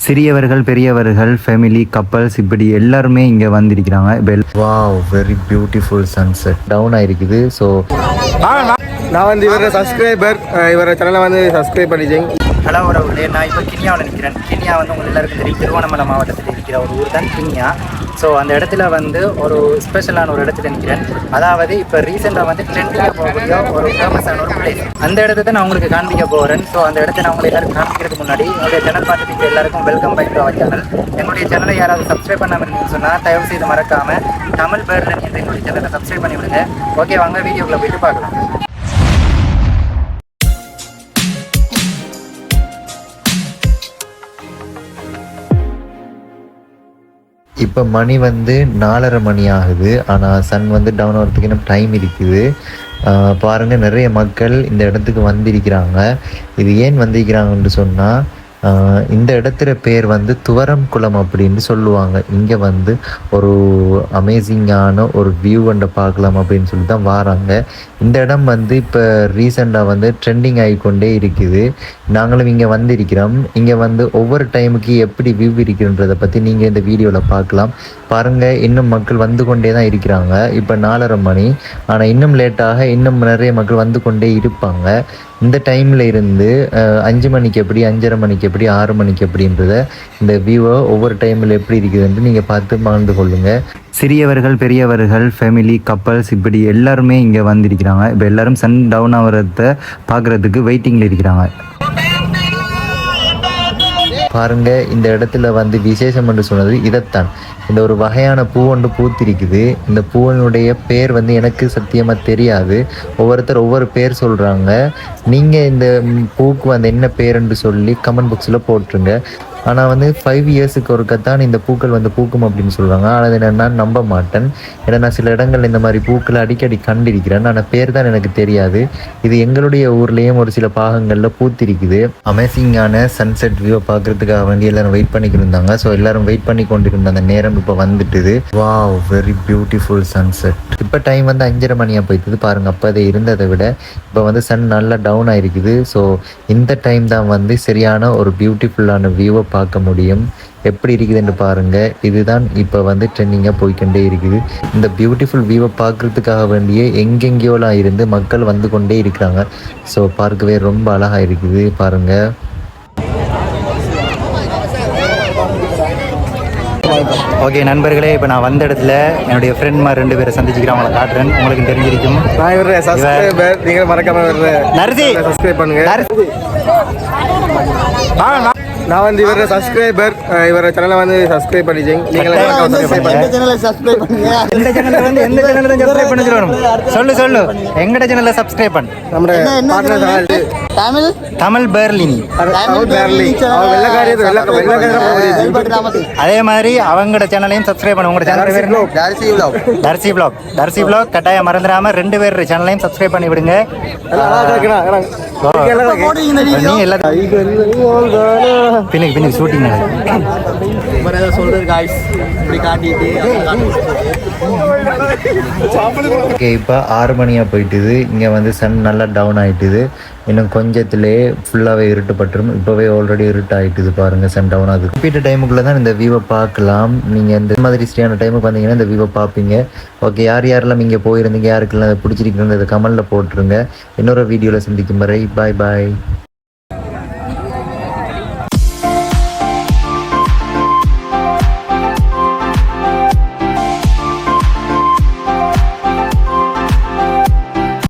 சிறியவர்கள் பெரியவர்கள் family couples இப்படி எல்லாருமே இங்கே வந்திருக்கிறாங்க. Wow very beautiful sunset down ஆயிருக்குது ஸோ நான் வந்து இவரோட சப்ஸ்கிரைபர் இவரோட சேனலை வந்து சப்ஸ்கிரைப் பண்ணிச்சேன் ஹலோ உறவுகளே நான் இப்போ கினியாவில் நிற்கிறேன் கினியா வந்து உங்கள் எல்லாருக்கும் தெரியும். திருவண்ணாமலை மாவட்டத்தில் இருக்கிற ஒரு ஊர் தான் கினியா. ஸோ அந்த இடத்துல வந்து ஒரு ஸ்பெஷலான ஒரு இடத்துல நிற்கிறேன் அதாவது இப்போ ரீசெண்டாக வந்து ட்ரெண்டிங்காக போகக்கூடிய ஒரு ஃபேமஸான ஒரு பிளேஸ் அந்த இடத்த தான் நான் உங்களுக்கு காண்பிக்க போகிறேன் ஸோ அந்த இடத்த நான் உங்களுக்கு எல்லாருக்கும் காமிக்கிறதுக்கு முன்னாடி என்னுடைய சேனல் பார்த்துட்டு எல்லாருக்கும் welcome back to our channel என்னுடைய சேனலை யாராவது சப்ஸ்கிரைப் பண்ணாமல் இருந்தீங்கன்னு சொன்னால் தயவு செய்து மறக்காமல் தமிழ் பேரில் என்ற என்னுடைய சேனலை சப்ஸ்கிரைப் பண்ணி விடுங்க ஓகே வாங்க வீடியோக்குள்ளே போயிட்டு பார்க்கலாம். இப்போ மணி வந்து நாலரை மணி ஆகுது. ஆனால் சன் வந்து டவுன் ஆகிறதுக்கு இன்னும் டைம் இருக்குது. பாருங்கள் நிறைய மக்கள் இந்த இடத்துக்கு வந்திருக்கிறாங்க. இது ஏன் வந்திருக்கிறாங்கன்னு சொன்னால் இந்த இடத்துல பேர் வந்து துவரம் குளம் அப்படின்னு சொல்லுவாங்க. இங்கே வந்து ஒரு அமேசிங்கான ஒரு வியூ அண்டை பார்க்கலாம் அப்படின்னு சொல்லி தான் வராங்க. இந்த இடம் வந்து இப்போ ரீசெண்டாக வந்து ட்ரெண்டிங் ஆகிக்கொண்டே இருக்குது. நாங்களும் இங்கே வந்திருக்கிறோம். இங்கே வந்து ஒவ்வொரு டைமுக்கு எப்படி வியூ இருக்குன்றதை பற்றி நீங்கள் இந்த வீடியோவில் பார்க்கலாம். பாருங்கள் இன்னும் மக்கள் வந்து கொண்டே தான் இருக்கிறாங்க. இப்போ நாலரை மணி. ஆனால் இன்னும் லேட்டாக இன்னும் நிறைய மக்கள் வந்து கொண்டே இருப்பாங்க. இந்த டைமில் இருந்து அஞ்சு மணிக்கு எப்படி அஞ்சரை மணிக்கு எப்படி ஆறு மணிக்கு எப்படின்றத இந்த வியூவை ஒவ்வொரு டைமில் எப்படி இருக்குதுன்ட்டு நீங்கள் பார்த்து மறந்து கொள்ளுங்கள் சிறியவர்கள் பெரியவர்கள் ஃபேமிலி கப்பல்ஸ் இப்படி எல்லாருமே இங்கே வந்திருக்கிறாங்க. இப்போ எல்லாரும் சன் டவுன் ஆகிறத பார்க்குறதுக்கு வெயிட்டிங்கில் இருக்கிறாங்க. பாருங்க இந்த இடத்துல வந்து விசேஷம் என்று சொன்னது இதைத்தான். இந்த ஒரு வகையான பூ ஒன்று பூத்திருக்குது. இந்த பூவனுடைய பேர் வந்து எனக்கு சத்தியமா தெரியாது. ஒவ்வொருத்தர் ஒவ்வொரு பேர் சொல்றாங்க. நீங்க இந்த பூக்கு வந்து என்ன பேருன்னு சொல்லி கமெண்ட் பாக்ஸில் போட்டுருங்க. ஆனால் வந்து ஃபைவ் இயர்ஸுக்கு ஒருக்க தான் இந்த பூக்கள் வந்து பூக்கும் அப்படின்னு சொல்கிறாங்க ஆனால் அதை நான் நம்ப மாட்டேன். ஏன்னா நான் சில இடங்கள்ல இந்த மாதிரி பூக்களை அடிக்கடி கண்டிருக்கிறேன். ஆனால் பேர் தான் எனக்கு தெரியாது. இது எங்களுடைய ஊர்லேயும் ஒரு சில பாகங்களில் பூத்திருக்குது. அமேசிங்கான சன்செட் வியூவை பார்க்கறதுக்காக வேண்டி எல்லாரும் வெயிட் பண்ணிக்கிருந்தாங்க இருந்தாங்க. ஸோ எல்லாரும் வெயிட் பண்ணி கொண்டிருந்த அந்த நேரம் இப்போ வந்துட்டுது. வாவ் வெரி பியூட்டிஃபுல் சன்செட் இப்போ டைம் வந்து அஞ்சரை மணியாக போயிட்டுது. பாருங்கள் அப்போ அதை இருந்ததை விட இப்போ வந்து சன் நல்லா டவுன் ஆகிருக்குது ஸோ இந்த டைம் தான் வந்து சரியான ஒரு பியூட்டிஃபுல்லான வியூவை பார்க்க முடியும். எப்படி இருக்குதுன்னு பாருங்க. இதுதான் இப்போ வந்து ட்ரெண்டிங்காக போய்க்கொண்டே இருக்குது. இந்த பியூட்டிஃபுல் வியூவை பார்க்கறதுக்காக வேண்டியே எங்கெங்கேயோலாம் இருந்து மக்கள் வந்து கொண்டே இருக்கிறாங்க. ஸோ பார்க்கவே ரொம்ப அழகாக இருக்குது. பாருங்க. ஓகே நண்பர்களே இப்போ நான் வந்த இடத்துல என்னுடைய ஃப்ரெண்ட் மாதிரி ரெண்டு பேரை சந்திச்சுக்கிறேன். அவங்களை காட்டுறேன். உங்களுக்கு தெரிஞ்சிருக்கும். நான் இவரோட சப்ஸ்கிரைபர் நீங்கள் மறக்காம நரசி சப்ஸ்கிரைப் பண்ணுங்க. நான் வந்து இவரோட சப்ஸ்கிரைபர் இவரோட சேனலை வந்து சப்ஸ்கிரைப் பண்ணிச்சிங்க நீங்கள் எந்த சேனலை சப்ஸ்கிரைப் பண்ணுங்க? எந்த சேனல்ல வந்து எந்த சேனல்ல சப்ஸ்கிரைப் பண்ணி சொல்லணும் சொல்லு சொல்லு. எங்கட சேனலை சப்ஸ்கிரைப் பண்ணு. நம்ம பார்ட்னர் தமிழ்? தமிழ் பெர்லினி. அதே மாதிரி அவங்களோட சேனலையும் சப்ஸ்கிரைப் பண்ண. உங்களோட தர்சி ப்ளாக் தர்சி ப்ளாக் கட்டாயம் மறந்துடாம ரெண்டு பேர் சேனலையும் சப்ஸ்கிரைப் பண்ணி விடுங்க பின்னுக்கு பின்னுக்கு ஷூட்டிங் சொல்றது காய்ஸ் காட்டிட்டு. ஓகே இப்போ ஆறு மணியாக போயிட்டுது. இங்கே வந்து சன் நல்லா டவுன் ஆகிட்டுது இன்னும் கொஞ்சத்துலேயே ஃபுல்லாகவே இருட்டுப்பட்டுரும். இப்போவே ஆல்ரெடி இருட்டு ஆகிட்டுது பாருங்கள் சன் டவுன் ஆகுது. குறிப்பிட்ட டைமுக்குள்ளே தான் இந்த வியூவை பார்க்கலாம். நீங்கள் இந்த மாதிரி ஸ்டேயான டைமுக்கு வந்தீங்கன்னா இந்த வியூவை பார்ப்பீங்க. ஓகே யார் யாரெல்லாம் இங்கே போயிருந்தீங்க யாருக்கெல்லாம் பிடிச்சிருக்கிறத கமெண்டில் போட்டுருங்க. இன்னொரு வீடியோவில் சந்திக்கும் வரை பாய் பாய்